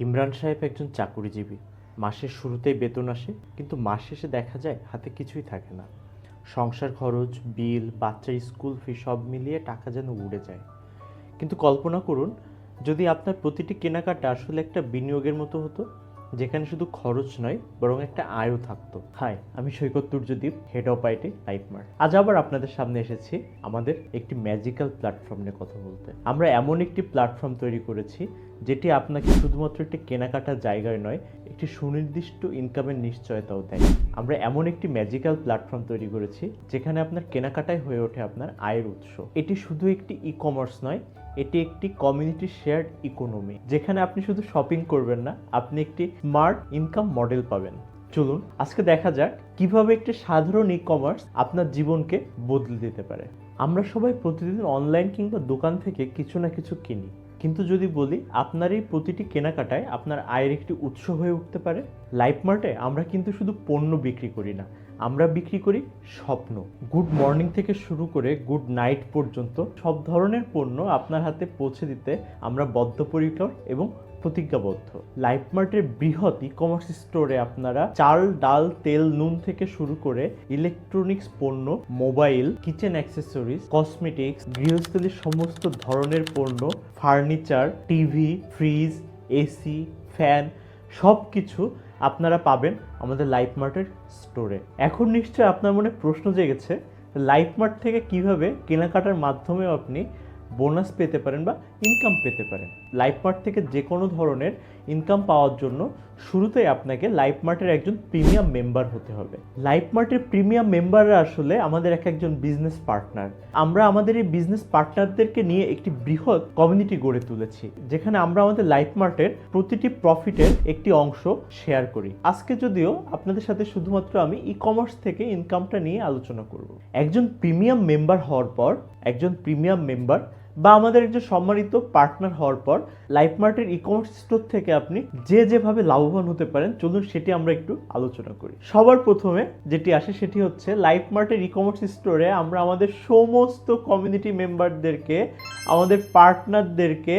ইমরান সাহেব একজন চাকুরিজীবী। মাসের শুরুতেই বেতন আসে, কিন্তু মাস শেষে দেখা যায় হাতে কিছুই থাকে না। সংসার খরচ, বিল বাচ্চার স্কুল ফি সব মিলিয়ে টাকা যেন উড়ে যায়। কিন্তু কল্পনা করুন, যদি আপনার প্রতিটি কেনাকাটা আসলে একটা বিনিয়োগের মতো হতো, যেখানে শুধু খরচ নয়, বরং একটা আয়ও থাকতো। হাই আমি Saikat Turjadip head of IT Lifemart আজ আবার আপনাদের সামনে এসেছি আমাদের একটি ম্যাজিক্যাল প্ল্যাটফর্ম নিয়ে কথা বলতে। আমরা এমন একটি প্ল্যাটফর্ম তৈরি করেছি যেটি আপনাকে শুধুমাত্র একটি কেনাকাটার জায়গায় নয়, একটি সুনির্দিষ্ট ইনকামের নিশ্চয়তাও দেয়। আমরা এমন একটি ম্যাজিক্যাল প্ল্যাটফর্ম তৈরি করেছি, যেখানে আপনার কেনাকাটাই হয়ে ওঠে আপনার আয়ের উৎস। এটি শুধু একটি ই কমার্স নয়, এটি একটি কমিউনিটি শেয়ার্ড ইকোনমি যেখানে আপনি শুধু শপিং করবেন না, আপনি একটি স্মার্ট ইনকাম মডেল পাবেন। চলুন, আজকে দেখা যাক কীভাবে একটি সাধারণ ই কমার্স আপনার জীবনকে বদলে দিতে পারে। আমরা সবাই প্রতিদিন অনলাইন কিংবা দোকান থেকে কিছু না কিছু কিনি। কিন্তু যদি বলি, আপনার এই প্রতিটি কেনাকাটায় আপনার আয়ের একটি উৎস হয়ে উঠতে পারে। লাইফ মার্টে আমরা কিন্তু শুধু পণ্য বিক্রি করি না, আমরা বিক্রি করি স্বপ্ন। গুড মর্নিং থেকে শুরু করে গুড নাইট পর্যন্ত সব ধরনের পণ্য আপনার হাতে পৌঁছে দিতে আমরা বদ্ধপরিকর এবং প্রতিজ্ঞাবদ্ধ। লাইফ মার্টের বৃহৎ ই কমার্স স্টোরে আপনারা চাল, ডাল, তেল, নুন থেকে শুরু করে ইলেকট্রনিক্স পণ্য, মোবাইল, কিচেন অ্যাক্সেসরিজ, কসমেটিক্স গৃহস্থলীর সমস্ত ধরনের পণ্য, furniture, TV, fridge, AC, fan সব কিছু আপনারা পাবেন আমাদের লাইফ মার্টের স্টোরে। এখন নিশ্চয় আপনার মনে প্রশ্ন জেগেছে, লাইফ মার্ট থেকে কীভাবে কেনাকাটার মাধ্যমেও আপনি বোনাস পেতে পারেন বা ইনকাম পেতে পারেন। লাইফ পার্ট থেকে যে কোনো ধরনের ইনকাম পাওয়ার জন্য শুরুতেই আপনাকে লাইফ মার্টের একজন প্রিমিয়াম মেম্বার হতে হবে। লাইফ মার্টের প্রিমিয়াম মেম্বাররা আসলে আমাদের এক একজন বিজনেস পার্টনার আমরা আমাদের এই বিজনেস পার্টনারদেরকে নিয়ে একটি বৃহৎ কমিউনিটি গড়ে তুলেছি, যেখানে আমরা আমাদের লাইফ মার্টের প্রতিটি প্রফিটের একটি অংশ শেয়ার করি। আজকে যদিও আপনাদের সাথে শুধুমাত্র আমি ই কমার্স থেকে ইনকামটা নিয়ে আলোচনা করব। একজন প্রিমিয়াম মেম্বার হওয়ার পর, একজন প্রিমিয়াম মেম্বার বা আমাদের একজন সম্মানিত পার্টনার হওয়ার পর লাইফ মার্টের ই কমার্স স্টোর থেকে আপনি যে যেভাবে লাভবান হতে পারেন, চলুন সেটি আমরা একটু আলোচনা করি। সবার প্রথমে যেটি আসে সেটি হচ্ছে লাইফ মার্টের ই কমার্স স্টোরে আমরা আমাদের সমস্ত কমিউনিটি মেম্বারদেরকে আমাদের পার্টনারদেরকে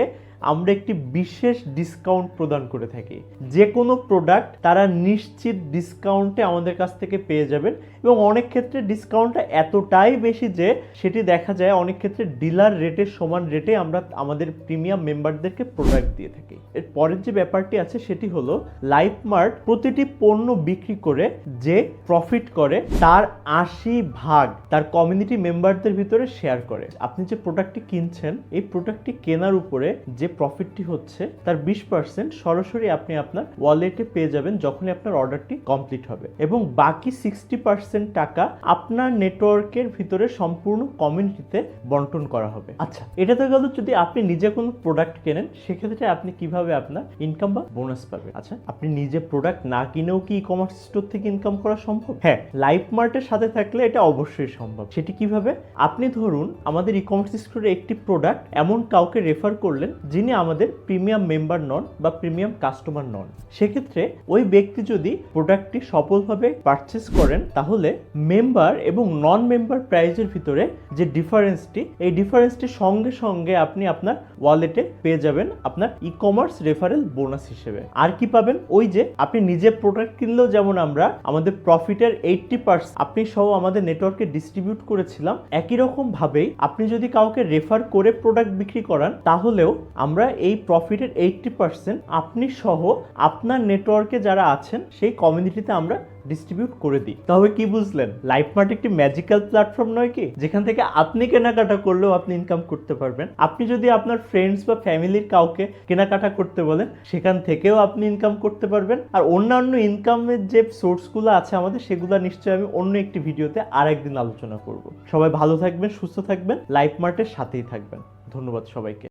আমরা একটি বিশেষ ডিসকাউন্ট প্রদান করে থাকি। যে কোনো প্রোডাক্ট তারা নিশ্চিত ডিসকাউন্টে আমাদের কাছ থেকে পেয়ে যাবেন এবং অনেক ক্ষেত্রে ডিসকাউন্টটা এতটাই বেশি যে সেটি দেখা যায় অনেক ক্ষেত্রে ডিলার রেটের সমান রেটে আমরা আমাদের প্রিমিয়াম মেম্বারদেরকে প্রোডাক্ট দিয়ে থাকি। এর পরের যে ব্যাপারটি আছে সেটি হলো লাইফ মার্ট প্রতিটি পণ্য বিক্রি করে যে প্রফিট করে তার আশি ভাগ তার কমিউনিটি মেম্বারদের ভিতরে শেয়ার করে। আপনি যে প্রোডাক্টটি কিনছেন, এই প্রোডাক্টটি কেনার উপরে যে প্রফিটটি হচ্ছে, তার বিশ পার্সেন্ট সরাসরি আপনি আপনার ওয়ালেটে পেয়ে যাবেন যখনই আপনার অর্ডারটি কমপ্লিট হবে। এবং বাকি সিক্সটি পার্সেন্ট টাকা আপনার নেটওয়ার্কের ভিতরে সম্পূর্ণ কমিউনিটিতে বন্টন করা হবে। আচ্ছা এটা তো গেল যদি আপনি নিজে কোনো প্রোডাক্ট কেনেন, সেক্ষেত্রে আপনি কীভাবে আপনার ইনকাম বা বোনাস পাবেন? আচ্ছা আপনি নিজে প্রোডাক্ট না কিনেও কি ই কমার্স স্টোর থেকে ইনকাম করা সম্ভব? হ্যাঁ লাইফ মার্টের সাথে থাকলে এটা অবশ্যই সম্ভব। সেটি কীভাবে? আপনি ধরুন, আমাদের ই কমার্স স্টোরে একটি প্রোডাক্ট এমন কাউকে রেফার করলেন যিনি আমাদের প্রিমিয়াম মেম্বার নন বা প্রিমিয়াম কাস্টমার নন, সেক্ষেত্রে ওই ব্যক্তি যদি প্রোডাক্টটি সফলভাবে পারচেস করেন, তাহলে মেম্বার এবং নন মেম্বার প্রাইজের ভিতরে যে ডিফারেন্সটি এই ডিফারেন্সটি সঙ্গে সঙ্গে আপনি আপনার ওয়ালেটে পেয়ে যাবেন আপনার ই কমার্স রেফারেল বোনাস হিসেবে। আর কি পাবেন? ওই যে আপনি নিজে প্রোডাক্ট কিনলেও যেমন আমরা, আমাদের প্রফিটের এইটটি পার্সেন্ট আপনি সহ আমাদের নেটওয়ার্কে ডিস্ট্রিবিউট করেছিলাম, একই রকম ভাবেই আপনি যদি কাউকে রেফার করে প্রোডাক্ট বিক্রি করান, তাহলেও আমরা এই প্রফিটের এইটটি পার্সেন্ট আপনি সহ আপনার নেটওয়ার্কে যারা আছেন, সেই কমিউনিটিতে আমরা ডিস্ট্রিবিউট করে দিই। তবে কি বুঝলেন? লাইফ মার্ট একটি ম্যাজিক্যাল প্ল্যাটফর্ম নয় কি? যেখান থেকে আপনি কেনাকাটা করলেও আপনি ইনকাম করতে পারবেন। আপনি যদি আপনার ফ্রেন্ডস বা ফ্যামিলির কাউকে কেনাকাটা করতে বলেন, সেখান থেকেও আপনি ইনকাম করতে পারবেন। আর অন্যান্য ইনকামের যে সোর্সগুলো আছে আমাদের, সেগুলো নিশ্চয়ই আমি অন্য একটি ভিডিওতে আর একদিন আলোচনা করব। সবাই ভালো থাকবেন, সুস্থ থাকবেন লাইফ মার্টের সাথেই থাকবেন। ধন্যবাদ সবাইকে।